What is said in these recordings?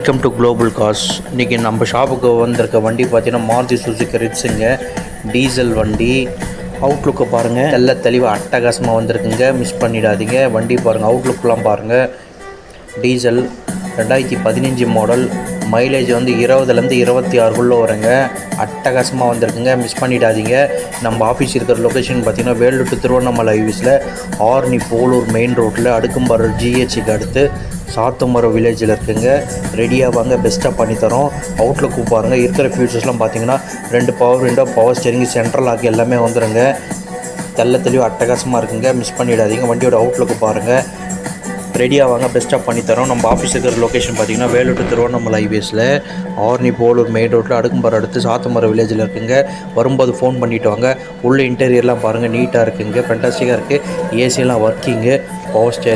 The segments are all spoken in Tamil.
வெல்கம் டு குளோபல் காஸ் இன்றைக்கி நம்ம ஷாப்புக்கு வந்திருக்க வண்டி பார்த்தீங்கன்னா மாருதி சுசுக்கு ரிட்ஸுங்க டீசல் வண்டி. அவுட்லுக்கை பாருங்கள் நல்ல தெளிவாக அட்டகாசமாக வந்திருக்குங்க. மிஸ் பண்ணிடாதீங்க. வண்டி பாருங்கள் அவுட்லுக்கெலாம் பாருங்கள் டீசல் ரெண்டாயிரத்தி பதினஞ்சு மாடல் மைலேஜ் வந்து இருபதுலேருந்து இருபத்தி ஆறுக்குள்ளே வருங்க. அட்டகாசமாக வந்திருக்குங்க. மிஸ் பண்ணிடாதீங்க. நம்ம ஆஃபீஸ் இருக்கிற லொக்கேஷன் பார்த்திங்கன்னா வேலூர் டு திருவண்ணாமலை ஹைவேஸில் ஆர்னி போலூர் மெயின் ரோட்டில் அடுக்கும்பாறை ஜிஹெச்சுக்கு அடுத்து சாத்தமரம் வில்லேஜில் இருக்குங்க. ரெடியாக வாங்க பெஸ்ட்டாக பண்ணித்தரோம் அவுட்டில் கூப்பாருங்க இருக்கிற ஃபியூச்சர்ஸ்லாம் பார்த்தீங்கன்னா ரெண்டு power window power steering central ஆக்கி எல்லாமே வந்துடுங்க தெள்ள தெளிவு அட்டகாசமாக இருக்குங்க. மிஸ் பண்ணிடாதீங்க. வண்டியோட அவுட்லுக்கு பாருங்கள் ரெடியாக வாங்க பெஸ்ட்டாக பண்ணித்தரோம் நம்ம ஆஃபீஸ் இருக்கிற லொக்கேஷன் பார்த்தீங்கன்னா வேலூர் திருவண்ணாமலை ஹைவேஸில் ஆர்னி போலூர் மெயின் ரோட்டில் அடுக்கும்பாறை அடுத்து சாத்தமரம் வில்லேஜில் இருக்குங்க. வரும்போது ஃபோன் பண்ணிட்டு வாங்க. உள்ள இன்டீரியர்லாம் பாருங்கள் நீட்டாக இருக்குங்க ஃபென்டாஸ்டிக்காக இருக்குது ஏசியெல்லாம் ஒர்க்கிங்கு பவர் ஸ்டே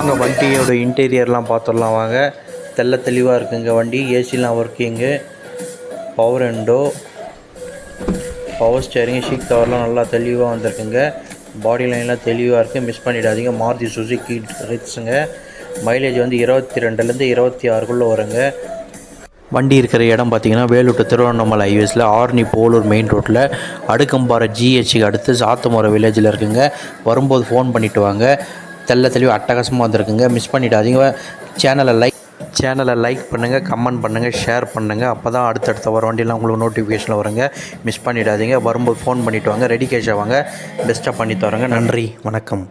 வாங்க வண்டியோட இன்டீரியர்லாம் பார்த்துடலாம் வாங்க. தெள்ள தெளிவாக இருக்குங்க வண்டி. ஏசிலாம் working power window power steering seat கவர்லாம் நல்லா தெளிவாக வந்திருக்குங்க. பாடி லைன்லாம் தெளிவாக இருக்குது மிஸ் பண்ணிடாதீங்க. மாருதி சுசுக்கி ரிக்ஸுங்க மைலேஜ் வந்து இருபத்தி ரெண்டுலேருந்து இருபத்தி ஆறுக்குள்ளே வருங்க. வண்டி இருக்கிற இடம் பார்த்தீங்கன்னா வேலூர் திருவண்ணாமலை ஹைவேஸில் ஆர்னி போலூர் மெயின் ரோட்டில் அடுக்கம்பாறை ஜிஹெச்சுக்கு அடுத்து சாத்தமரம் வில்லேஜில் இருக்குங்க. வரும்போது ஃபோன் பண்ணிவிட்டு வாங்க. தெல்ல தெளிவு அட்டகாசமாக வந்திருக்குங்க. மிஸ் பண்ணிடாதீங்க. சேனலை லைக் சேனலை லைக் பண்ணுங்கள் கமெண்ட் பண்ணுங்கள் ஷேர் பண்ணுங்கள் அப்போ தான் அடுத்தடுத்த வர வண்டியெலாம் உங்களுக்கு நோட்டிஃபிகேஷன் வருங்க. மிஸ் பண்ணிடாதீங்க. வரும்போது ஃபோன் பண்ணிவிட்டு வாங்க. ரெடி கேஷ் வாங்க. பெஸ்ட்டாக பண்ணி தரோங்க நன்றி. வணக்கம்.